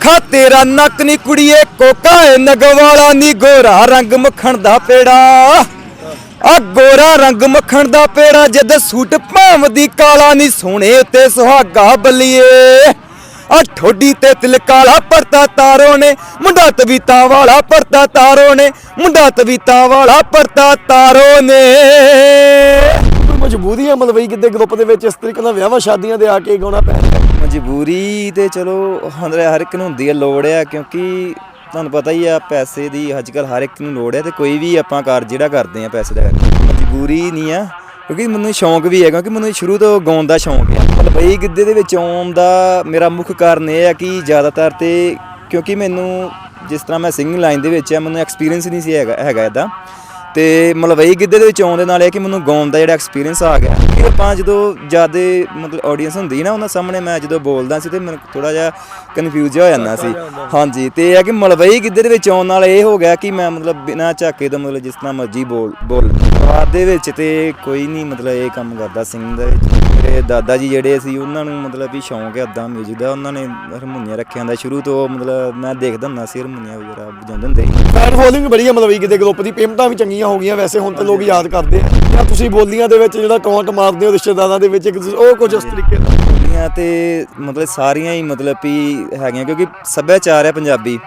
ਲੱਖਾ ਤੇਰਾ ਨੱਕ ਨੀ ਕੁੜੀਏ, ਕੋਕਾ ਏ ਨਗਵਾਲਾ ਨੀ, ਗੋਰਾ ਰੰਗ ਮੱਖਣ ਦਾ ਪੇੜਾ। ਆ ਗੋਰਾ ਰੰਗ ਮੱਖਣ ਦਾ ਪੇੜਾ, ਜਦ ਸੂਟ ਭਾਵਦੀ ਕਾਲਾ ਨੀ, ਸੋਹਣੇ ਉੱਤੇ ਸੁਹਾਗਾ ਬੱਲੀਏ। ਆ ਠੋਡੀ ਤੇ ਤਿਲ ਕਾਲਾ ਪਰਤਾ ਤਾਰੋ ਨੇ, ਮੁੰਡਾ ਤਵੀਤਾ ਵਾਲਾ ਪਰਤਾ ਤਾਰੋ ਨੇ, ਮੁੰਡਾ ਤਵੀਤਾ ਵਾਲਾ ਪਰਤਾ ਤਾਰੋ ਨੇ। ਮਜਬੂਰੀਆਂ ਮਲਵਈ ਕਿਤੇ ਗਰੁੱਪ ਦੇ ਵਿੱਚ, ਇਸ ਤਰੀਕੇ ਨਾਲ ਵਿਆਹਾਂ ਸ਼ਾਦੀਆਂ ਦੇ ਆ ਕੇ ਗਾਉਣਾ ਪੈ ਮਜਬੂਰੀ ਤੇ ਚਲੋ ਹਰ ਹਰ ਇੱਕ ਨੂੰ ਹੁੰਦੀ ਹੈ ਲੋੜ ਆ, ਕਿਉਂਕਿ ਤੁਹਾਨੂੰ ਪਤਾ ਹੀ ਆ ਪੈਸੇ ਦੀ ਅੱਜ ਕੱਲ ਹਰ ਇੱਕ ਨੂੰ ਲੋੜ ਹੈ ਤੇ ਕੋਈ ਵੀ ਆਪਾਂ ਕਾਰ ਜਿਹੜਾ ਕਰਦੇ ਆ ਪੈਸੇ ਦਾ। ਮਜਬੂਰੀ ਨਹੀਂ ਆ, ਕਿਉਂਕਿ ਮੈਨੂੰ ਸ਼ੌਂਕ ਵੀ ਹੈ ਕਿਉਂਕਿ ਮੈਨੂੰ ਸ਼ੁਰੂ ਤੋਂ ਗਾਉਣ ਦਾ ਸ਼ੌਂਕ ਹੈ ਮਲਵਈ ਗਿੱਧੇ ਦੇ ਵਿੱਚ ਆਉਣ ਦਾ ਮੇਰਾ ਮੁੱਖ ਕਾਰਨ ਇਹ ਹੈ ਕਿ ਜ਼ਿਆਦਾਤਰ ਤੇ ਕਿਉਂਕਿ ਮੈਨੂੰ ਜਿਸ ਤਰ੍ਹਾਂ ਮੈਂ ਸਿੰਗਿੰਗ ਲਾਈਨ ਦੇ ਵਿੱਚ ਆ, ਮੈਨੂੰ ਐਕਸਪੀਰੀਅੰਸ ਨਹੀਂ ਸੀ ਹੈਗਾ ਹੈਗਾ ਇਦਾਂ। ਤੇ ਮਲਵਈ ਗਿੱਧੇ ਦੇ ਵਿੱਚ ਆਉਣ ਦੇ ਨਾਲ ਇਹ ਕਿ ਮੈਨੂੰ ਗਾਉਣ ਦਾ ਜਿਹੜਾ ਐਕਸਪੀਰੀਅੰਸ ਆ ਗਿਆ। ਕਿ ਆਪਾਂ ਜਦੋਂ ਜਿਆਦੇ ਮਤਲਬ ਆਡੀਅנס ਹੁੰਦੀ ਨਾ ਉਹਨਾਂ ਸਾਹਮਣੇ ਮੈਂ ਜਦੋਂ ਬੋਲਦਾ ਸੀ ਤੇ ਮੈਨੂੰ ਥੋੜਾ ਜਿਹਾ ਕਨਫਿਊਜ਼ ਹੋ ਜਾਂਦਾ ਸੀ। ਹਾਂਜੀ ਤੇ ਇਹ ਹੈ ਕਿ ਮਲਵਈ ਗਿੱਧੇ ਦੇ ਵਿੱਚ ਆਉਣ ਨਾਲ ਇਹ ਹੋ ਗਿਆ ਕਿ ਮੈਂ ਮਤਲਬ ਬਿਨਾਂ ਝਾਕੇ ਤੋਂ ਮਤਲਬ ਜਿਸ ਤਰ੍ਹਾਂ ਮਰਜ਼ੀ ਬੋਲ ਬੋਲ। ਬਾਅਦ ਦੇ ਵਿੱਚ ਤੇ ਕੋਈ ਨਹੀਂ ਮਤਲਬ ਇਹ ਕੰਮ ਕਰਦਾ ਸਿੰਗਿੰਗ ਦੇ ਵਿੱਚ। ਮੇਰੇ ਦਾਦਾ ਜੀ ਜਿਹੜੇ ਸੀ ਉਹਨਾਂ ਨੂੰ ਮਤਲਬ ਵੀ ਸ਼ੌਂਕ ਹੈ ਉਦਾਂ ਮਿਊਜ਼ਿਕ ਦਾ। ਉਹਨਾਂ ਨੇ ਹਾਰਮੋਨੀਆ ਰੱਖਿਆ ਹੁੰਦਾ ਸ਼ੁਰੂ ਤੋਂ ਮਤਲਬ ਮੈਂ ਦੇਖਦਾ ਹੁੰਦਾ ਸੀ ਹਾਰਮੋਨੀਆ ਵਗੈਰਾ ਵਜਾਉਂਦੇ ਹੁੰਦੇ ਸੀ। ਫੈਨ ਫੋਲੋਇੰਗ ਬੜੀ ਹੈ ਮਲਵਈ ਕਿਤੇ ਗਰੁੱਪ ਦੀ। ਪੇਮੈਂਟਾਂ ਵੀ ਚੰਗੀਆਂ ਹੋ ਗਈਆਂ ਵੈਸੇ ਹੁਣ ਤੇ ਲੋਕ ਯਾਦ ਕਰਦੇ ਆ। ਜਾਂ ਤੁਸੀਂ ਬੋਲੀਆਂ ਦੇ ਵਿੱਚ ਜਿਹੜਾ ਟੌਂਟ ਮਾਰਦੇ ਹੋ ਰਿਸ਼ਤੇਦਾਰਾਂ ਦੇ ਵਿੱਚ ਇੱਕ ਉਹ ਕੁਝ ਇਸ ਤਰੀਕੇ ਦਾ ਬੋਲੀਆਂ ਤੇ ਮਤਲਬ ਸਾਰੀਆਂ ਹੀ ਮਤਲਬ ਵੀ ਹੈਗੀਆਂ ਕਿਉਂਕਿ ਸੱਭਿਆਚਾਰ ਹੈ ਪੰਜਾਬੀ।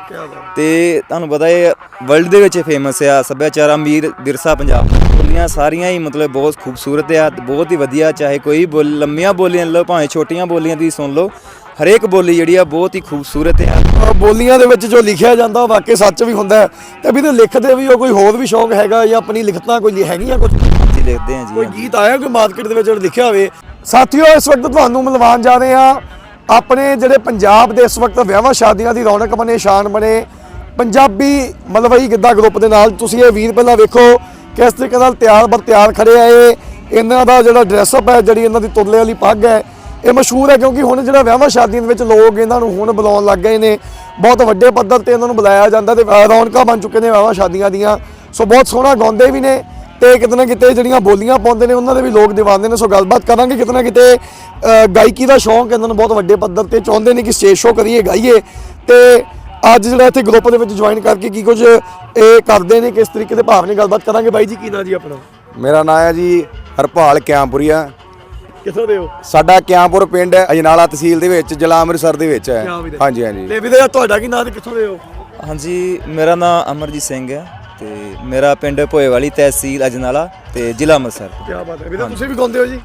ਤੇ ਤੁਹਾਨੂੰ ਪਤਾ ਹੈ ਵਰਲਡ ਦੇ ਵਿੱਚ ਫੇਮਸ ਆ ਸੱਭਿਆਚਾਰ ਅਮੀਰ ਵਿਰਸਾ ਪੰਜਾਬ। ਬੋਲੀਆਂ ਸਾਰੀਆਂ ਹੀ ਮਤਲਬ ਬਹੁਤ ਖੂਬਸੂਰਤ ਆ ਬਹੁਤ ਹੀ ਵਧੀਆ ਚਾਹੇ ਕੋਈ ਲੰਮੀਆਂ ਬੋਲੀਆਂ ਲਓ ਭਾਵੇਂ ਛੋਟੀਆਂ ਬੋਲੀਆਂ ਦੀ ਸੁਣ ਲਓ ਹਰੇਕ ਬੋਲੀ ਜਿਹੜੀ ਆ ਬਹੁਤ ਹੀ ਖੂਬਸੂਰਤ ਆ। ਬੋਲੀਆਂ ਦੇ ਵਿੱਚ ਜੋ ਲਿਖਿਆ ਜਾਂਦਾ ਉਹ ਵਾਕਈ ਸੱਚ ਵੀ ਹੁੰਦਾ ਤੇ ਵੀ ਤੇ ਲਿਖਦੇ ਵੀ ਉਹ ਕੋਈ ਹੋਰ ਵੀ ਸ਼ੌਂਕ ਹੈਗਾ ਜਾਂ ਆਪਣੀ ਲਿਖਤਾਂ ਕੋਈ ਹੈਗੀਆਂ ਕੁਝ ਜੀ ਲਿਖਦੇ ਆ ਜੀ ਕੋਈ ਗੀਤ ਆਇਆ ਕੋਈ ਮਾਰਕੀਟ ਦੇ ਵਿੱਚ ਜਿਹੜਾ ਲਿਖਿਆ ਹੋਵੇ? ਸਾਥੀਓ ਇਸ ਵਕਤ ਤੁਹਾਨੂੰ ਮਿਲਵਾਉਣ ਜਾ ਰਹੇ ਆ ਆਪਣੇ ਜਿਹੜੇ ਪੰਜਾਬ ਦੇ ਇਸ ਵਕਤ ਵਿਆਹਾਂ ਸ਼ਾਦੀਆਂ ਦੀ ਰੌਣਕ ਬਣੇ ਸ਼ਾਨ ਬਣੇ ਪੰਜਾਬੀ ਮਲਵਈ ਗਿੱਧਾ ਗਰੁੱਪ ਦੇ ਨਾਲ ਤੁਸੀਂ ਇਹ ਵੀਰ ਪਹਿਲਾਂ ਵੇਖੋ। ਕਿਸ ਤਰੀਕੇ ਨਾਲ ਤਿਆਰ ਬਰ ਤਿਆਰ ਖੜੇ ਆ ਇਹ? ਇਹਨਾਂ ਦਾ ਜਿਹੜਾ ਡਰੈਸਅਪ ਹੈ, ਜਿਹੜੀ ਇਹਨਾਂ ਦੀ ਤੁਰਲੇ ਵਾਲੀ ਪੱਗ ਹੈ, ਇਹ ਮਸ਼ਹੂਰ ਹੈ ਕਿਉਂਕਿ ਹੁਣ ਜਿਹੜਾ ਵਿਆਹਾਂ ਸ਼ਾਦੀਆਂ ਦੇ ਵਿੱਚ ਲੋਕ ਇਹਨਾਂ ਨੂੰ ਹੁਣ ਬੁਲਾਉਣ ਲੱਗ ਗਏ ਨੇ। ਬਹੁਤ ਵੱਡੇ ਪੱਧਰ ਤੇ ਇਹਨਾਂ ਨੂੰ ਬੁਲਾਇਆ ਜਾਂਦਾ ਤੇ ਰੌਣਕਾਂ ਬਣ ਚੁੱਕੇ ਨੇ ਵਿਆਹਾਂ ਸ਼ਾਦੀਆਂ ਦੀਆਂ। ਸੋ ਬਹੁਤ ਸੋਹਣਾ ਗਾਉਂਦੇ ਵੀ ਨੇ ਤੇ ਕਿਤੇ ਨਾ ਕਿਤੇ ਜਿਹੜੀਆਂ ਬੋਲੀਆਂ ਪਾਉਂਦੇ ਨੇ, ਉਹਨਾਂ ਦੇ ਵੀ ਲੋਕ دیਵਾਨੇ ਨੇ। ਸੋ ਗੱਲਬਾਤ ਕਰਾਂਗੇ ਕਿਤੇ ਨਾ ਕਿਤੇ। ਗਾਇਕੀ ਦਾ ਸ਼ੌਂਕ ਇਹਨਾਂ ਨੂੰ ਬਹੁਤ ਵੱਡੇ ਪੱਧਰ ਤੇ ਚਾਹੁੰਦੇ ਨੇ ਕਿ ਸਟੇਜ ਸ਼ੋਅ ਕਰੀਏ, ਗਾਈਏ। ਤੇ ਅੱਜ ਜਿਹੜਾ ਇੱਥੇ ਗਰੁੱਪ ਦੇ ਵਿੱਚ ਜੁਆਇਨ ਕਰਕੇ ਕੀ ਕੁਝ ਇਹ ਕਰਦੇ ਨੇ ਕਿਸ ਤਰੀਕੇ ਦੇ ਭਾਵ ਨੇ ਗੱਲਬਾਤ ਕਰਾਂਗੇ? ਬਾਈ ਜੀ ਕੀ ਨਾਂ ਜੀ ਆਪਣਾ? ਮੇਰਾ ਨਾਮ ਹੈ ਜੀ ਹਰਪਾਲ ਕਿਆਂਪੁਰੀਆ। ਕਿੱਥੋਂ ਦੇ ਹੋ? ਸਾਡਾ ਕਿਆਂਪੁਰ ਪਿੰਡ ਹੈ ਅਜਨਾਲਾ ਤਹਿਸੀਲ ਦੇ ਵਿੱਚ ਜ਼ਿਲ੍ਹਾ ਅੰਮ੍ਰਿਤਸਰ ਦੇ ਵਿੱਚ ਹੈ। ਕਿਆ? ਹਾਂਜੀ ਹਾਂਜੀ। ਤੇ ਵੀਰੇ ਤੁਹਾਡਾ ਕੀ ਨਾਂ ਤੇ ਕਿੱਥੋਂ ਦੇ ਹੋ? ਹਾਂਜੀ ਮੇਰਾ ਨਾਮ ਅਮਰਜੀਤ ਸਿੰਘ ਹੈ ਤੇ ਮੇਰਾ ਪਿੰਡ ਭੋਏਵਾਲੀ ਤਹਿਸੀਲ ਅਜਨਾਲਾ ਤੇ ਜ਼ਿਲ੍ਹਾ ਅੰਮ੍ਰਿਤਸਰ। ਕੀ ਬਾਤ ਹੈ। ਵੀਰੇ ਤੁਸੀਂ ਵੀ ਗਾਉਂਦੇ ਹੋ ਜੀ?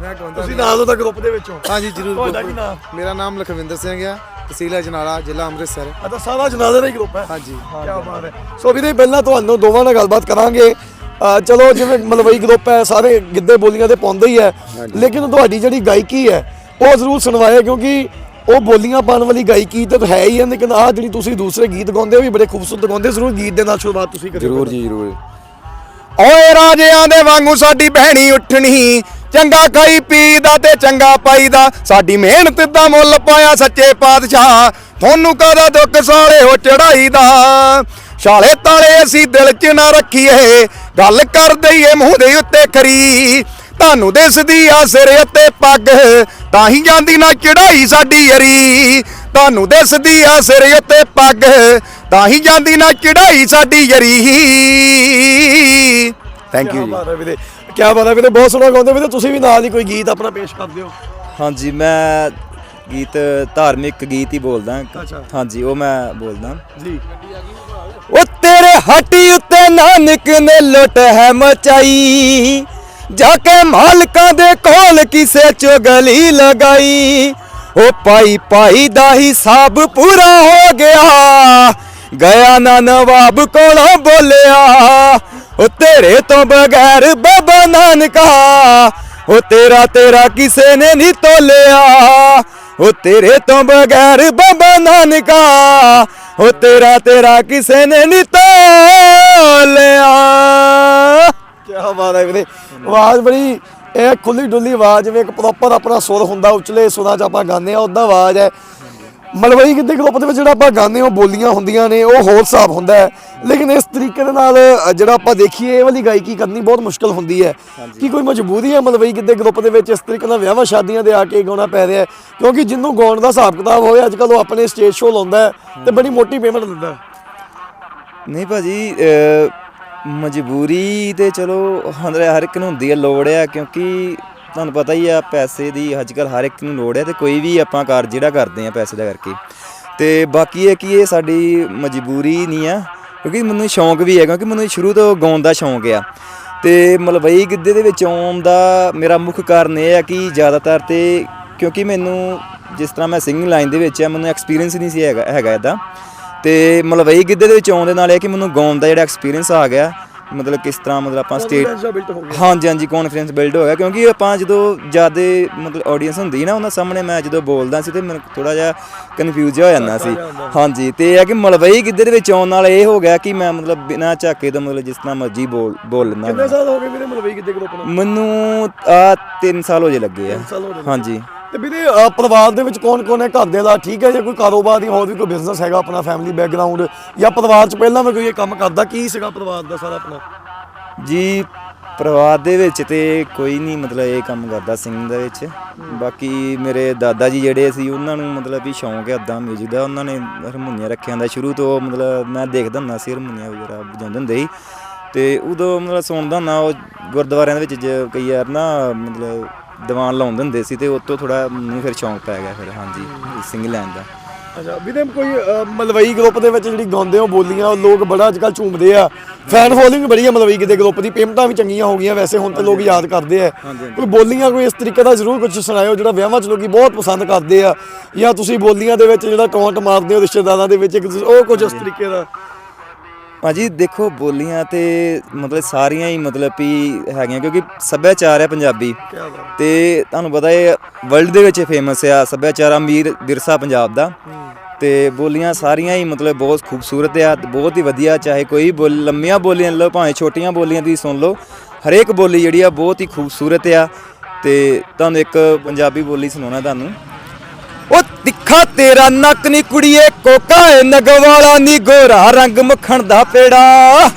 ਮੈਂ ਤੁਸੀਂ ਨਾਲ ਉਹਦਾ ਗਰੁੱਪ ਦੇ ਵਿੱਚੋਂ? ਹਾਂਜੀ ਜ਼ਰੂਰ ਤੁਹਾਡਾ ਕੀ ਨਾਂ? ਮੇਰਾ ਨਾਮ ਲਖਵਿੰਦਰ ਸਿੰਘ ਹੈ ਤਹਿਸੀਲ ਅਜਨਾਲਾ ਜ਼ਿਲ੍ਹਾ ਅੰਮ੍ਰਿਤਸਰ। ਅਦਾ ਸਾਰਾ ਜਨਾਜ਼ੇ ਦਾ ਹੀ ਗਰੁੱਪ ਹੈ? ਹਾਂਜੀ। ਕੀ ਬਾਤ ਹੈ। ਸੋ ਵੀਰੇ ਪਹਿਲਾਂ ਤੁਹਾਨੂੰ ਦੋਵਾਂ ਨਾਲ ਗੱਲਬਾਤ ਕਰਾਂਗੇ। ਚਲੋ ਜਿਵੇਂ ਮਲਵਈ ਗਰੁੱਪ ਹੈ ਸਾਰੇ ਗਿੱਧੇ ਬੋਲੀਆਂ ਤੇ ਪਾਉਂਦੇ ਹੀ ਹੈ। ਲੇਕਿਨ ਤੁਹਾਡੀ ਜਿਹੜੀ ਗਾਇਕੀ ਹੈ ਉਹ ਜ਼ਰੂਰ ਸੁਣਵਾਏ ਕਿਉਂਕਿ ਉਹ ਬੋਲੀਆਂ ਪਾਉਣ ਵਾਲੀ ਗਾਇਕੀ ਤਾਂ ਹੈ ਹੀ ਹੈ ਲੇਕਿਨ ਆਹ ਜਿਹੜੀ ਤੁਸੀਂ ਦੂਸਰੇ ਗੀਤ ਗਾਉਂਦੇ ਹੋ ਵੀ ਬੜੇ ਖੂਬਸੂਰਤ ਗਾਉਂਦੇ ਹੋ। ਜ਼ਰੂਰ ਗੀਤ ਦੇ ਨਾਲ ਸ਼ੁਰੂਆਤ ਤੁਸੀਂ ਕਰਿਓ ਜ਼ਰੂਰ ਜੀ ਜ਼ਰੂਰ। ਓਏ ਰਾਜਿਆਂ ਦੇ ਵਾਂਗੂ ਸਾਡੀ ਬਹਿਣੀ ਉੱਠਣੀ ਚੰਗਾ ਖਾਈ ਪੀਦਾ ਤੇ ਚੰਗਾ ਪਾਈਦਾ। ਸਾਡੀ ਮਿਹਨਤ ਦਾ ਮੁੱਲ ਪਾਇਆ ਸੱਚੇ ਪਾਤਸ਼ਾਹ। ਤੁਹਾਨੂੰ ਕਾਹਦਾ ਦੁੱਖ ਸਾਲੇ ਹੋ ਚੜਾਈ ਦਾ ਛਾਲੇ ਤਾਲੇ ਅਸੀਂ ਦਿਲ 'ਚ ਨਾ ਰੱਖੀਏ। ਗੱਲ ਕਰ ਦਈਏ ਮੂੰਹ ਦੇ ਉੱਤੇ ਖਰੀ। ਤੁਹਾਨੂੰ ਦਿਸਦੀ ਆ ਸਿਰ ਉੱਤੇ ਪੱਗ। ਤਾਂ ਹੀ ਜਾਂਦੀ ਨਾ ਚੜਾਈ ਸਾਡੀ ਯਰੀ ਤੁਹਾਨੂੰ ਦਿਸਦੀ ਆ ਸਿਰ ਉੱਤੇ ਪੱਗ। ਤਾਂ ਹੀ ਜਾਂਦੀ ਨਾ ਚੜਾਈ ਸਾਡੀ ਯਰੀ ਥੈਂਕ ਯੂ ਜੀ। ਬਾਤ ਹੈ ਵੀਰੇ ਕੀ ਬਾਤ ਹੈ ਵੀਰੇ ਬਹੁਤ ਸੋਹਣਾ ਗਾਉਂਦੇ ਵੀਰੇ ਤੁਸੀਂ ਵੀ ਨਾਲ ਹੀ ਕੋਈ ਗੀਤ ਆਪਣਾ ਪੇਸ਼ ਕਰ ਦਿਓ ਹਾਂਜੀ ਮੈਂ ਗੀਤ ਧਾਰਮਿਕ ਗੀਤ ਹੀ ਬੋਲਦਾ। ਅੱਛਾ। ਹਾਂਜੀ ਉਹ ਮੈਂ ਬੋਲਦਾ। ਜੀ। ਉਹ ਤੇਰੇ ਹੱਟੀ ਉੱਤੇ ਨਾਨਕ ਨੇ ਲੁੱਟ ਹੈ ਮਚਾਈ। ਜਾ ਕੇ ਮਾਲਕਾਂ ਦੇ ਕੋਲ ਕਿਸੇ ਚੁਗਲੀ ਲਗਾਈ। ਉਹ ਪਾਈ ਪਾਈ ਦਾ ਹਿਸਾਬ ਪੂਰਾ ਹੋ ਗਿਆ। ਗਿਆ ਨਾ ਨਵਾਬ ਕੋਲੋਂ ਬੋਲਿਆ। ਉਹ ਤੇਰੇ ਤੋਂ ਬਗੈਰ ਬਾਬਾ ਨਾਨਕਾ। ਉਹ ਤੇਰਾ ਤੇਰਾ ਕਿਸੇ ਨੇ ਨਹੀਂ ਤੋਲਿਆ। ਉਹ ਤੇਰੇ ਤੋਂ ਬਗੈਰ ਬਾਬਾ ਨਾਨਕਾ। ਉਹ ਤੇਰਾ ਤੇਰਾ ਕਿਸੇ ਨੇ ਨਹੀਂ ਤੋਲਿਆ। ਕੀ ਬਾਤ ਹੈ ਵੀਰੇ। ਆਵਾਜ਼ ਬੜੀ, ਇਹ ਖੁੱਲੀ ਡੁੱਲੀ ਆਵਾਜ਼ ਜਿਵੇਂ ਇੱਕ ਪ੍ਰੋਪਰ ਆਪਣਾ ਸੁਰ ਹੁੰਦਾ, ਉਚਲੇ ਸੁਰਾਂ 'ਚ ਆਪਾਂ ਗਾਉਂਦੇ ਆ ਉਦਾਂ ਆਵਾਜ਼ ਹੈ। ਮਲਵਈ ਗਿੱਧੇ ਗਰੁੱਪ ਦੇ ਵਿੱਚ ਜਿਹੜਾ ਆਪਾਂ ਗਾਉਂਦੇ ਹਾਂ ਉਹ ਬੋਲੀਆਂ ਹੁੰਦੀਆਂ ਨੇ ਉਹ ਹੋਰ ਹਿਸਾਬ ਹੁੰਦਾ ਹੈ। ਲੇਕਿਨ ਇਸ ਤਰੀਕੇ ਦੇ ਨਾਲ ਜਿਹੜਾ ਆਪਾਂ ਦੇਖੀਏ ਇਹ ਵਾਲੀ ਗਾਇਕੀ ਕਰਨੀ ਬਹੁਤ ਮੁਸ਼ਕਲ ਹੁੰਦੀ ਹੈ। ਕੀ ਕੋਈ ਮਜਬੂਰੀ ਹੈ ਮਲਵਈ ਗਿੱਧੇ ਗਰੁੱਪ ਦੇ ਵਿੱਚ ਇਸ ਤਰੀਕੇ ਨਾਲ ਵਿਆਹਾਂ ਸ਼ਾਦੀਆਂ ਦੇ ਆ ਕੇ ਗਾਉਣਾ ਪੈ ਰਿਹਾ ਹੈ? ਕਿਉਂਕਿ ਜਿੰਨੂੰ ਗਾਉਣ ਦਾ ਹਿਸਾਬ ਕਿਤਾਬ ਹੋਵੇ ਅੱਜ ਕੱਲ੍ਹ ਉਹ ਆਪਣੇ ਸਟੇਜ ਸ਼ੋਅ ਲਾਉਂਦਾ ਹੈ ਤੇ ਬੜੀ ਮੋਟੀ ਪੇਮੈਂਟ ਦਿੰਦਾ ਹੈ। ਨਹੀਂ ਭਾਜੀ ਮਜਬੂਰੀ ਤੇ ਚਲੋ ਹਰ ਹਰ ਇੱਕ ਨੂੰ ਹੁੰਦੀ ਹੈ ਲੋੜ ਆ ਕਿਉਂਕਿ ਤੁਹਾਨੂੰ ਪਤਾ ਹੀ ਆ, ਪੈਸੇ ਦੀ ਅੱਜ ਕੱਲ ਹਰ ਇੱਕ ਨੂੰ ਲੋੜ ਹੈ ਤੇ ਕੋਈ ਵੀ ਆਪਾਂ ਕਾਰ ਜਿਹੜਾ ਕਰਦੇ ਆ ਪੈਸੇ ਦਾ ਕਰਕੇ। ਤੇ ਬਾਕੀ ਇਹ ਕਿ ਇਹ ਸਾਡੀ ਮਜਬੂਰੀ ਨਹੀਂ ਆ, ਕਿਉਂਕਿ ਮੈਨੂੰ ਸ਼ੌਂਕ ਵੀ ਹੈ ਕਿਉਂਕਿ ਮੈਨੂੰ ਸ਼ੁਰੂ ਤੋਂ ਗਾਉਣ ਦਾ ਸ਼ੌਂਕ ਆ। ਤੇ ਮਲਵਈ ਗਿੱਧੇ ਦੇ ਵਿੱਚ ਆਉਣ ਦਾ ਮੇਰਾ ਮੁੱਖ ਕਾਰਨ ਇਹ ਆ ਕਿ ਜ਼ਿਆਦਾਤਰ ਤੇ ਕਿਉਂਕਿ ਮੈਨੂੰ ਜਿਸ ਤਰ੍ਹਾਂ ਮੈਂ ਸਿੰਗਿੰਗ ਲਾਈਨ ਦੇ ਵਿੱਚ ਆ, ਮੈਨੂੰ ਐਕਸਪੀਰੀਅੰਸ ਨਹੀਂ ਸੀ ਹੈਗਾ ਹੈਗਾ ਇਹਦਾ ਤੇ ਮਲਵਈ ਗਿੱਧੇ ਦੇ ਵਿੱਚ ਆਉਣ ਦੇ ਨਾਲ ਇਹ ਕਿ ਮੈਨੂੰ ਗਾਉਣ ਦਾ ਜਿਹੜਾ ਐਕਸਪੀਰੀਅੰਸ ਆ ਗਿਆ ਮਤਲਬ ਕਿਸ ਤਰ੍ਹਾਂ ਮਤਲਬ ਆਪਾਂ ਹੋ ਗਿਆ ਹਾਂਜੀ ਹਾਂਜੀ ਕੌਨਫੀਡੈਂਸ ਬਿਲਡ ਹੋ ਗਿਆ ਕਿਉਂਕਿ ਆਪਾਂ ਜਦੋਂ ਜਿਆਦੇ ਮਤਲਬ ਆਡੀਅנס ਹੁੰਦੀ ਨਾ ਉਹਨਾਂ ਸਾਹਮਣੇ ਮੈਂ ਜਦੋਂ ਬੋਲਦਾ ਸੀ ਤੇ ਮੈਨੂੰ ਥੋੜਾ ਜਿਹਾ ਕਨਫਿਊਜ਼ ਹੋ ਜਾਂਦਾ ਸੀ। ਹਾਂਜੀ ਤੇ ਇਹ ਹੈ ਕਿ ਮਲਵਈ ਗਿੱਧੇ ਦੇ ਵਿੱਚ ਆਉਣ ਨਾਲ ਇਹ ਹੋ ਗਿਆ ਕਿ ਮੈਂ ਮਤਲਬ ਬਿਨਾਂ ਝਾਕੇ ਤੋਂ ਮਤਲਬ ਜਿਸ ਤਰ੍ਹਾਂ ਮਰਜ਼ੀ ਬੋਲ ਬੋਲ ਲੈਂਦਾ ਕਿੰਨੇ। ਸਾਲ ਹੋ ਗਏ ਵੀਰੇ ਮਲਵਈ ਗਿੱਧੇ ਗਰੁੱਪ ਨੂੰ? ਮੈਨੂੰ ਆ 3 ਸਾਲ ਹੋ ਜੇ ਲੱਗੇ ਆ। ਸਾਲ ਹੋ ਗਏ। ਹਾਂਜੀ। ਤੇ ਵੀਰੇ ਅ, ਪਰਿਵਾਰ ਦੇ ਵਿੱਚ ਕੌਣ ਕੌਣ ਹੈ ਘਰਦਿਆਂ ਦਾ? ਠੀਕ ਹੈ ਜਾਂ ਕੋਈ ਕਾਰੋਬਾਰ ਦੀ ਹੋਰ ਵੀ ਕੋਈ ਬਿਜ਼ਨਸ ਹੈਗਾ ਆਪਣਾ ਫੈਮਿਲੀ ਬੈਕਗ੍ਰਾਉਂਡ ਜਾਂ ਪਰਿਵਾਰ ਚ ਪਹਿਲਾਂ ਵੀ ਕੋਈ ਇਹ ਕੰਮ ਕਰਦਾ ਕੀ ਸੀਗਾ ਪਰਿਵਾਰ ਦਾ ਸਾਰਾ ਆਪਣਾ? ਜੀ ਪਰਿਵਾਰ ਦੇ ਵਿੱਚ ਤੇ ਕੋਈ ਨਹੀਂ ਮਤਲਬ ਇਹ ਕੰਮ ਕਰਦਾ ਸਿੰਗਿੰਗ ਦੇ ਵਿੱਚ। ਬਾਕੀ ਮੇਰੇ ਦਾਦਾ ਜੀ ਜਿਹੜੇ ਸੀ ਉਹਨਾਂ ਨੂੰ ਮਤਲਬ ਵੀ ਸ਼ੌਂਕ ਹੈ ਉਦਾਂ ਮਿਊਜ਼ਿਕ ਦਾ। ਉਹਨਾਂ ਨੇ ਹਾਰਮੋਨੀਆ ਰੱਖਿਆ ਹੁੰਦਾ ਸ਼ੁਰੂ ਤੋਂ ਮਤਲਬ ਮੈਂ ਦੇਖਦਾ ਹੁੰਦਾ ਸੀ ਹਾਰਮੋਨੀਆ ਵਗੈਰਾ ਵਜਾਉਂਦੇ ਹੁੰਦੇ ਸੀ। ਤੇ ਉਦੋਂ ਮਤਲਬ ਸੁਣਦਾ ਹੁੰਦਾ ਉਹ ਗੁਰਦੁਆਰਿਆਂ ਦੇ ਵਿੱਚ ਜ- ਕਈ ਵਾਰ ਨਾ ਮਤਲਬ ਦੀਵਾਨ ਲਾਉਂਦੇ ਹੁੰਦੇ ਸੀ ਤੇ ਤੋਂ ਥੋੜਾ ਮੈਨੂੰ ਫਿਰ ਸ਼ੌਂਕ ਪੈ ਗਿਆ ਫਿਰ ਹਾਂਜੀ ਸਿੰਗ ਲੈਣ ਦਾ। ਅੱਛਾ ਵੀਰੇ ਕੋਈ ਅ, ਮਲਵਈ ਗਰੁੱਪ ਦੇ ਵਿੱਚ ਜਿਹੜੀ ਗਾਉਂਦੇ ਹੋ ਬੋਲੀਆਂ ਉਹ ਲੋਕ ਬੜਾ ਅੱਜ ਕੱਲ ਝੂਮਦੇ ਆ। ਫੈਨ ਫੋਲੋਇੰਗ ਬੜੀ ਹੈ ਮਲਵਈ ਗਿੱਧੇ ਗਰੁੱਪ ਦੀ ਪੇਮੈਂਟਾਂ ਵੀ ਚੰਗੀਆਂ ਹੋ ਗਈਆਂ ਵੈਸੇ ਹੁਣ ਤੇ ਲੋਕ ਯਾਦ ਕਰਦੇ ਆ। ਕੋਈ ਬੋਲੀਆਂ ਕੋਈ ਇਸ ਤਰੀਕੇ ਦਾ ਜ਼ਰੂਰ ਕੁਝ ਸੁਣਾਇਓ ਜਿਹੜਾ ਵਿਆਹਾਂ 'ਚ ਲੋਕੀ ਬਹੁਤ ਪਸੰਦ ਕਰਦੇ ਆ। ਜਾਂ ਤੁਸੀਂ ਬੋਲੀਆਂ ਦੇ ਵਿੱਚ ਜਿਹੜਾ ਟੌਂਟ ਮਾਰਦੇ ਹੋ ਰਿਸ਼ਤੇਦਾਰਾਂ ਦੇ ਵਿੱਚ ਇੱਕ ਦੂਜੇ- ਉਹ ਕੁਝ ਇਸ ਤਰੀਕੇ ਦਾ। ਭਾਜੀ ਦੇਖੋ ਬੋਲੀਆਂ ਤੇ ਮਤਲਬ ਸਾਰੀਆਂ ਹੀ ਮਤਲਬ ਵੀ ਹੈਗੀਆਂ ਕਿਉਂਕਿ ਸੱਭਿਆਚਾਰ ਹੈ ਪੰਜਾਬੀ। ਤੇ ਤੁਹਾਨੂੰ ਪਤਾ ਹੈ ਵਰਲਡ ਦੇ ਵਿੱਚ ਫੇਮਸ ਆ ਸੱਭਿਆਚਾਰ ਅਮੀਰ ਵਿਰਸਾ ਪੰਜਾਬ ਦਾ। ਤੇ ਬੋਲੀਆਂ ਸਾਰੀਆਂ ਹੀ ਮਤਲਬ ਬਹੁਤ ਖੂਬਸੂਰਤ ਆ ਬਹੁਤ ਹੀ ਵਧੀਆ ਚਾਹੇ ਕੋਈ ਬੋਲ ਲੰਮੀਆਂ ਬੋਲੀਆਂ ਲਓ ਭਾਵੇਂ ਛੋਟੀਆਂ ਬੋਲੀਆਂ ਤੁਸੀਂ ਸੁਣ ਲਓ ਹਰੇਕ ਬੋਲੀ ਜਿਹੜੀ ਆ ਬਹੁਤ ਹੀ ਖੂਬਸੂਰਤ ਆ। ਤੇ ਤੁਹਾਨੂੰ ਇੱਕ ਪੰਜਾਬੀ ਬੋਲੀ ਸੁਣਾਉਣਾ ਤੁਹਾਨੂੰ। ਉਹ ਤਿੱਖਾ ਤੇਰਾ ਨੱਕ ਨੀ ਕੁੜੀਏ ਕੋਕਾ ਏ ਨਗਵਾਲਾ ਨੀ ਗੋਰਾ ਰੰਗ ਮੱਖਣ ਦਾ ਪੇੜਾ।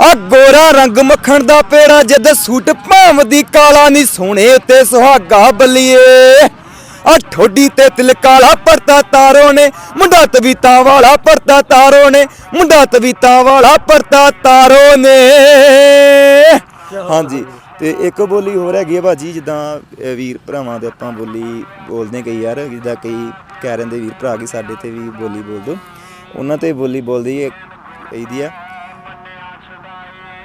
ਆ ਗੋਰਾ ਰੰਗ ਮੱਖਣ ਦਾ ਪੇੜਾ ਜਦ ਸੂਟ ਭਾਵਦੀ ਕਾਲਾ ਨੀ ਸੋਹਣੇ ਉੱਤੇ ਸੁਹਾਗਾ ਬੱਲੀਏ। ਆ ਠੋਡੀ ਤੇ ਤਿਲ ਕਾਲਾ ਪਰਤਾ ਤਾਰੋ ਨੇ ਮੁੰਡਾ ਤਵੀਤਾ ਵਾਲਾ ਪਰਤਾ ਤਾਰੋ ਨੇ ਮੁੰਡਾ ਤਵੀਤਾ ਵਾਲਾ ਪਰਤਾ ਤਾਰੋ ਨੇ। ਹਾਂਜੀ। ਤੇ ਇੱਕ ਬੋਲੀ ਹੋਰ ਹੈਗੀ ਆ ਭਾਜੀ ਜਿੱਦਾਂ ਅਹ, ਵੀਰ ਭਰਾਵਾਂ ਦੇ ਆਪਾਂ ਬੋਲੀ ਬੋਲਦੇ ਕਈ ਯਾਰ ਜਿੱਦਾਂ ਕਈ ਕਹਿ ਰਹੇ ਨੇ ਵੀਰ ਭਰਾ ਕਿ ਸਾਡੇ ਤੇ ਵੀ ਬੋਲੀ ਬੋਲ ਦੋ ਉਹਨਾਂ ਤੇ ਬੋਲੀ ਬੋਲਦੀ ਹੈ ਕਹੀਦੀ ਆ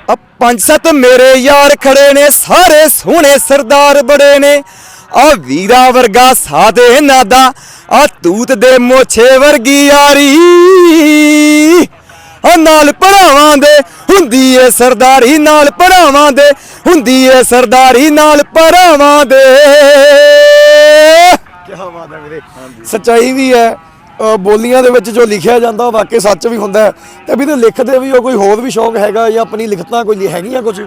ਆ ਪੰਜ ਸੱਤ ਮੇਰੇ ਯਾਰ ਖੜੇ ਨੇ ਸਾਰੇ ਸੋਹਣੇ ਸਰਦਾਰ ਬੜੇ ਨੇ। ਆ ਵੀਰਾ ਵਰਗਾ ਸਾਦੇ ਨਾਦਾ ਆ ਤੂਤ ਦੇ ਮੋਛੇ ਵਰਗੀ ਯਾਰੀ। ਆ ਨਾਲ ਭਰਾਵਾਂ ਦੇ ਹੁੰਦੀ ਏ ਸਰਦਾਰੀ ਨਾਲ ਭਰਾਵਾਂ ਦੇ ਹੁੰਦੀ ਏ ਸਰਦਾਰੀ ਨਾਲ ਭਰਾਵਾਂ ਦੇ। ਕੀ ਬਾਤ ਹੈ ਵੀਰੇ। ਸੱਚਾਈ ਵੀ ਹੈ ਬੋਲੀਆਂ ਦੇ ਵਿੱਚ ਜੋ ਲਿਖਿਆ ਜਾਂਦਾ ਉਹ ਵਾਕਈ ਸੱਚ ਵੀ ਹੁੰਦਾ ਤੇ ਵੀਰੇ ਲਿਖਦੇ ਵੀ ਹੋ ਕੋਈ ਹੋਰ ਵੀ ਸ਼ੌਂਕ ਹੈਗਾ ਜਾਂ ਆਪਣੀ ਲਿਖਤਾਂ ਕੋਈ ਹੈਗੀਆਂ ਕੁਝ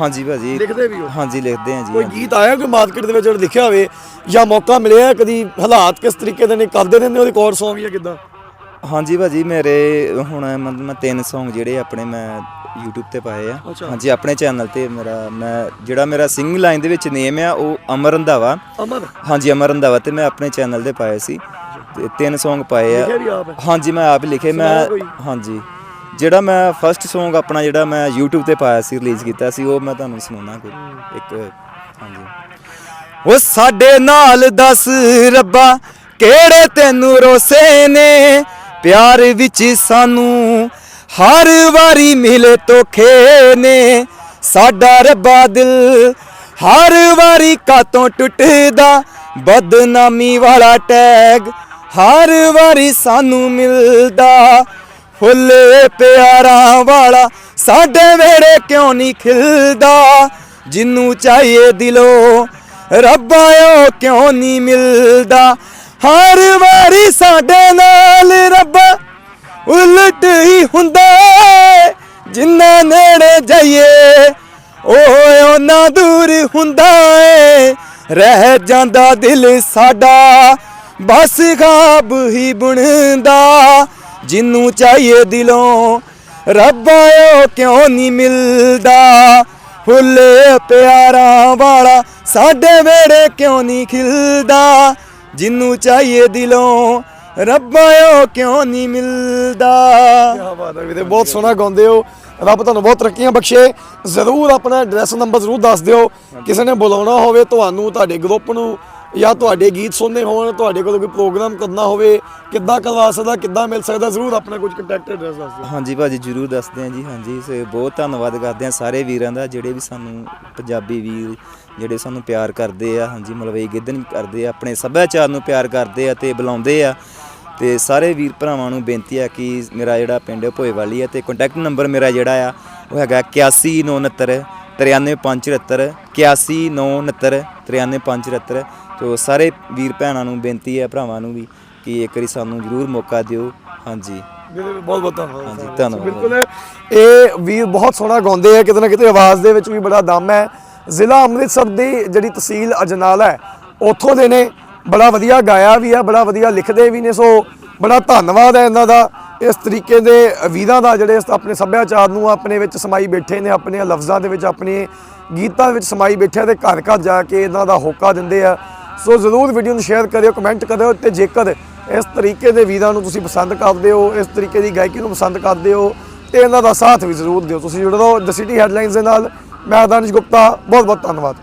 ਹਾਂਜੀ ਭਾਜੀ। ਲਿਖਦੇ ਵੀ ਹੋ? ਹਾਂਜੀ ਲਿਖਦੇ ਹਾਂ ਜੀ ਕੋਈ। ਗੀਤ ਆਇਆ ਕੋਈ ਮਾਰਕੀਟ ਦੇ ਵਿੱਚ ਜਿਹੜਾ ਲਿਖਿਆ ਹੋਵੇ ਜਾਂ ਮੌਕਾ ਮਿਲਿਆ ਕਦੀ ਹਾਲਾਤ ਕਿਸ ਤਰੀਕੇ ਦੇ ਨੇ ਕਰਦੇ ਰਹਿੰਦੇ ਹੋ ਰਿਕਾਰਡ Song ਜਾਂ ਕਿਦਾਂ? ਹਾਂਜੀ ਭਾਜੀ ਮੇਰੇ ਹੁਣ ਮਤਲਬ ਮੈਂ ਤਿੰਨ Song ਜਿਹੜੇ ਆਪਣੇ ਮੈਂ YouTube ਤੇ ਪਾਏ ਆ। ਅੱਛਾ। ਹਾਂਜੀ ਆਪਣੇ ਚੈਨਲ ਤੇ ਮੇਰਾ ਮੈਂ ਜਿਹੜਾ ਮੇਰਾ ਸਿੰਗਿੰਗ ਲਾਈਨ ਦੇ ਵਿੱਚ ਨੇਮ ਆ ਉਹ ਅਮਰ ਰੰਧਾਵਾ ਅਮਨ ਹਾਂਜੀ ਅਮਰ ਰੰਧਾਵਾ ਤੇ ਮੈਂ ਆਪਣੇ ਚੈਨਲ ਤੇ ਪਾਏ ਸੀ। ਤੇ ਤਿੰਨ Song ਪਾਏ ਆ। ਲਿਖਿਆ ਵੀ ਆਪ ਹੈ? ਹਾਂਜੀ ਮੈਂ ਆਪ ਲਿਖੇ। ਮੈਂ ਸੁਣਾਓ ਕੋਈ। ਹਾਂਜੀ। ਜਿਹੜਾ ਮੈਂ ਫਰਸਟ Song ਆਪਣਾ ਜਿਹੜਾ ਮੈਂ YouTube ਤੇ ਪਾਇਆ ਸੀ ਰਿਲੀਜ਼ ਕੀਤਾ ਸੀ ਉਹ ਮੈਂ ਤੁਹਾਨੂੰ ਸੁਣਾਉਣਾ ਕੋਈ। ਇੱਕ ਹਾਂਜੀ। ਉਹ ਸਾਡੇ ਨਾਲ ਦੱਸ ਰੱਬਾ ਕਿਹੜੇ ਤੈਨੂੰ ਰੋਸੇ ਨੇ? ਪਿਆਰ ਵਿੱਚ ਸਾਨੂੰ ਹਰ ਵਾਰੀ ਮਿਲੇ ਧੋਖੇ ਨੇ। ਸਾਡਾ ਰੱਬਾ ਦਿਲ ਹਰ ਵਾਰੀ ਕਾਤੋਂ ਟੁੱਟਦਾ, ਬਦਨਾਮੀ ਵਾਲਾ ਟੈਗ ਹਰ ਵਾਰੀ ਸਾਨੂੰ ਮਿਲਦਾ। ਫੁੱਲੇ ਪਿਆਰਾਂ ਵਾਲਾ ਸਾਡੇ ਵੇੜੇ ਕਿਉਂ ਨਹੀਂ ਖਿਲਦਾ? ਜਿੰਨੂੰ ਚਾਹੀਏ ਦਿਲੋਂ ਰੱਬਾ ਉਹ ਕਿਉਂ ਨਹੀਂ ਮਿਲਦਾ? ਹਰ ਵਾਰੀ ਸਾਡੇ ਨਾਲ ਰੱਬਾ ਉਲਟ ਹੀ ਹੁੰਦਾ ਜਿੰਨਾ ਨੇੜੇ ਜਾਈਏ ਓਏ ਉਹਨਾਂ ਦੂਰ ਹੁੰਦਾ ਏ ਰਹਿ ਜਾਂਦਾ ਦਿਲ ਸਾਡਾ, ਬਸ ਖਾਬ ਹੀ ਬੁਣਦਾ। ਜਿੰਨੂੰ ਚਾਹੀਏ ਦਿਲੋਂ, ਰੱਬਾ ਉਹ ਕਿਉਂ ਨਹੀਂ ਮਿਲਦਾ? ਫੁੱਲੇ ਪਿਆਰਾਂ ਵਾਲਾ ਸਾਡੇ ਵੇੜੇ ਕਿਉਂ ਨਹੀਂ ਖਿਲਦਾ? ਜਿੰਨੂੰ ਚਾਹੀਏ ਦਿਲੋਂ ਰੱਬਾ ਉਹ ਕਿਉਂ ਨਹੀਂ ਮਿਲਦਾ ਕਿਆ ਬਾਤ ਹੈ ਵੀਰੇ ਬਹੁਤ ਸੋਹਣਾ ਗਾਉਂਦੇ ਹੋ ਰੱਬ ਤੁਹਾਨੂੰ ਬਹੁਤ ਤਰੱਕੀਆਂ ਬਖਸ਼ੇ ਜ਼ਰੂਰ ਆਪਣਾ ਐਡਰੈਸ ਨੰਬਰ ਜ਼ਰੂਰ ਦੱਸ ਦਿਓ ਕਿਸੇ ਨੇ ਬੁਲਾਉਣਾ ਹੋਵੇ ਤੁਹਾਨੂੰ ਤੁਹਾਡੇ ਗਰੁੱਪ ਨੂੰ ਜਾਂ ਤੁਹਾਡੇ ਗੀਤ ਸੁਣਨੇ ਹੋਣ, ਤੁਹਾਡੇ ਕੋਲ ਕੋਈ ਪ੍ਰੋਗਰਾਮ ਕਰਨਾ ਹੋਵੇ, ਕਿੱਦਾਂ ਕਰਵਾ ਸਕਦਾ, ਕਿੱਦਾਂ ਮਿਲ ਸਕਦਾ, ਜ਼ਰੂਰ ਆਪਣਾ ਕੁਝ ਕੰਟੈਕਟ ਐਡਰੈਸ ਦੱਸ ਦਿਓ। ਹਾਂਜੀ ਭਾਜੀ ਜਰੂਰ ਦੱਸਦੇ ਹਾਂ ਜੀ, ਹਾਂਜੀ, ਸੇ, ਬਹੁਤ ਧੰਨਵਾਦ ਕਰਦੇ ਹਾਂ ਸਾਰੇ ਵੀਰਾਂ ਦਾ, ਜਿਹੜੇ ਵੀ ਸਾਨੂੰ ਪੰਜਾਬੀ ਵੀਰ, ਜਿਹੜੇ ਸਾਨੂੰ ਪਿਆਰ ਕਰਦੇ ਆ, ਹਾਂਜੀ, ਮਲਵਈ ਗਿੱਧਨ ਕਰਦੇ ਆ, ਆਪਣੇ ਸੱਭਿਆਚਾਰ ਨੂੰ ਪਿਆਰ ਕਰਦੇ ਆ ਤੇ ਬੁਲਾਉਂਦੇ ਆ, ਤੇ ਸਾਰੇ ਵੀਰ ਭਰਾਵਾਂ ਨੂੰ ਬੇਨਤੀ ਆ ਕਿ ਮੇਰਾ ਜਿਹੜਾ ਪਿੰਡ ਭੋਏਵਾਲੀ ਆ ਤੇ ਕੰਟੈਕਟ ਨੰਬਰ ਮੇਰਾ ਜਿਹੜਾ ਆ, ਉਹ ਹੈਗਾ 8199 93574 8199 93574 ਤੋ ਸਾਰੇ ਵੀਰ ਭੈਣਾਂ ਨੂੰ ਬੇਨਤੀ ਹੈ ਭਰਾਵਾਂ ਨੂੰ ਵੀ ਕਿ ਇੱਕ ਵਾਰੀ ਸਾਨੂੰ ਜ਼ਰੂਰ ਮੌਕਾ ਦਿਓ। ਹਾਂਜੀ। ਬਹੁਤ ਬਹੁਤ ਧੰਨਵਾਦ ਹਾਂਜੀ, ਧੰਨਵਾਦ। ਬਿਲਕੁਲ ਇਹ ਵੀਰ ਬਹੁਤ ਸੋਹਣਾ ਗਾਉਂਦੇ ਆ ਕਿਤੇ ਨਾ ਕਿਤੇ ਆਵਾਜ਼ ਦੇ ਵਿੱਚ ਵੀ ਬੜਾ ਦਮ ਹੈ। ਜ਼ਿਲ੍ਹਾ ਅੰਮ੍ਰਿਤਸਰ ਦੀ ਜਿਹੜੀ ਤਹਿਸੀਲ ਅਜਨਾਲਾ ਹੈ ਉੱਥੋਂ ਦੇ ਨੇ। ਬੜਾ ਵਧੀਆ ਗਾਇਆ ਵੀ ਆ ਬੜਾ ਵਧੀਆ ਲਿਖਦੇ ਵੀ ਨੇ ਸੋ ਬੜਾ ਧੰਨਵਾਦ ਹੈ ਇਹਨਾਂ ਦਾ। ਇਸ ਤਰੀਕੇ ਦੇ ਵੀਰਾਂ ਦਾ ਜਿਹੜੇ ਆਪਣੇ ਸੱਭਿਆਚਾਰ ਨੂੰ ਆਪਣੇ ਵਿੱਚ ਸਮਾਈ ਬੈਠੇ ਨੇ ਆਪਣੇ ਲਫ਼ਜ਼ਾਂ ਦੇ ਵਿੱਚ ਆਪਣੇ ਗੀਤਾਂ ਵਿੱਚ ਸਮਾਈ ਬੈਠੇ ਤੇ ਘਰ ਘਰ ਜਾ ਕੇ ਇਹਨਾਂ ਦਾ ਹੋਕਾ ਦਿੰਦੇ ਆ। ਸੋ ਜ਼ਰੂਰ ਵੀਡੀਓ ਨੂੰ ਸ਼ੇਅਰ ਕਰਿਓ ਕਮੈਂਟ ਕਰਿਓ ਤੇ ਜੇਕਰ ਇਸ ਤਰੀਕੇ ਦੇ ਵੀਰਾਂ ਨੂੰ ਤੁਸੀਂ ਪਸੰਦ ਕਰਦੇ ਹੋ, ਇਸ ਤਰੀਕੇ ਦੀ ਗਾਇਕੀ ਨੂੰ ਪਸੰਦ ਕਰਦੇ ਹੋ, ਤੇ ਇਹਨਾਂ ਦਾ ਸਾਥ ਵੀ ਜ਼ਰੂਰ ਦਿਓ। ਤੁਸੀਂ ਜੁੜੇ ਰਹੋ ਦ ਸਿਟੀ ਹੈਡਲਾਈਨਸ ਦੇ ਨਾਲ। ਮੈਂ ਦਾਨਿਸ਼ ਗੁਪਤਾ ਬਹੁਤ ਬਹੁਤ ਧੰਨਵਾਦ।